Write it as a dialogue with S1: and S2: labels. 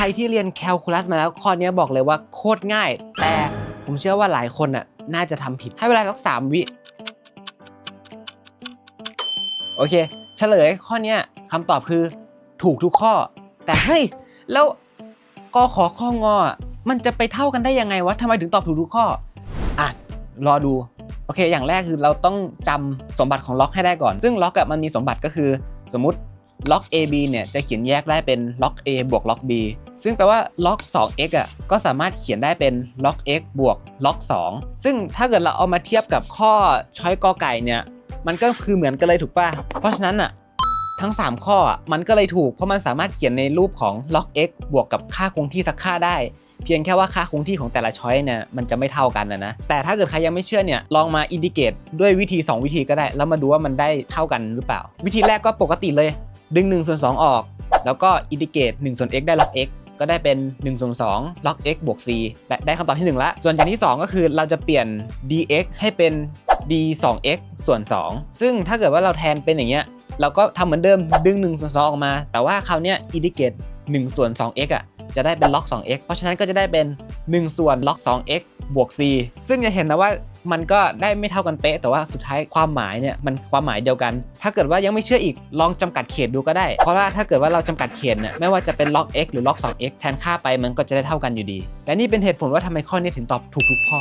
S1: ใครที่เรียนแคลคูลัสมาแล้วข้อนี้บอกเลยว่าโคตรง่าย แต่ผมเชื่อว่าหลายคนน่ะน่าจะทำผิดให้เวลาสักสามวิ โอเค เฉลยข้อนี้คำตอบคือถูกทุกข้อ แต่เฮ้ย แล้วกอขอข้องอะมันจะไปเท่ากันได้ยังไงวะทำไมถึงตอบถูกทุกข้อ อะ รอดู โอเค อย่างแรกคือเราต้องจำสมบัติของล็อกให้ได้ก่อน ซึ่งล็อกอะมันมีสมบัติก็คือ สมมติ ล็อก AB เนี่ยจะเขียนแยกได้เป็นล็อก A บวกล็อก B ซึ่งแปลว่าล็อก 2x อะก็สามารถเขียนได้เป็นล็อก x บวกล็อก2 ซึ่งถ้าเกิดเราเอามาเทียบกับข้อช้อยกอไก่เนี่ยมันก็คือเหมือนกันเลยถูกป่ะ เพราะฉะนั้นอะทั้ง 3 ข้อมันก็เลยถูกเพราะมันสามารถเขียนในรูปของล็อก x บวกกับค่าคงที่สักค่าได้ เพียงแค่ว่าค่าคงที่ของแต่ละช้อยเนี่ยมันจะไม่เท่ากันนะนะ แต่ถ้าเกิดใครยังไม่เชื่อเนี่ยลองมาอินดิเกตด้วยวิธี 2 วิธีก็ได้ แล้วมาดูว่ามันได้เท่ากันหรือเปล่า วิธีแรกก็ปกติเลย ดึง1ส่วน2ออก แล้วก็อินดิเกรต1ส่วน x ได้ล็อก x ก็ได้เป็น1ส่วน2ล็อก x บวก c ได้คำตอบที่ 1 ละ ส่วนอย่างที่ 2 ก็คือเราจะเปลี่ยน dx ให้เป็น d 2x ส่วน 2 ซึ่งถ้าเกิดว่าเราแทนเป็นอย่างเงี้ยเราก็ทำเหมือนเดิมดึง1ส่วน2ออกมา แต่ว่าคราวเนี้ยอินดิเกรต1ส่วน 2x อะจะได้เป็นล็อก 2x เพราะฉะนั้นก็จะได้เป็น 1 ส่วนล็อก 2x บวก c ซึ่งจะเห็นนะว่า มันก็ได้ไม่เท่ากันเป๊ะ แต่ว่าสุดท้ายความหมายเนี่ยมันความหมายเดียวกัน ถ้าเกิดว่ายังไม่เชื่ออีกลองจำกัดเขตดูก็ได้ เพราะว่าถ้าเกิดว่าเราจำกัดเขตเนี่ยไม่ว่าจะเป็นล็อก x หรือล็อก 2x แทนค่าไปมันก็จะได้เท่ากันอยู่ดี และนี่เป็นเหตุผลว่าทำไมข้อนี้ถึงตอบถูกทุกข้อ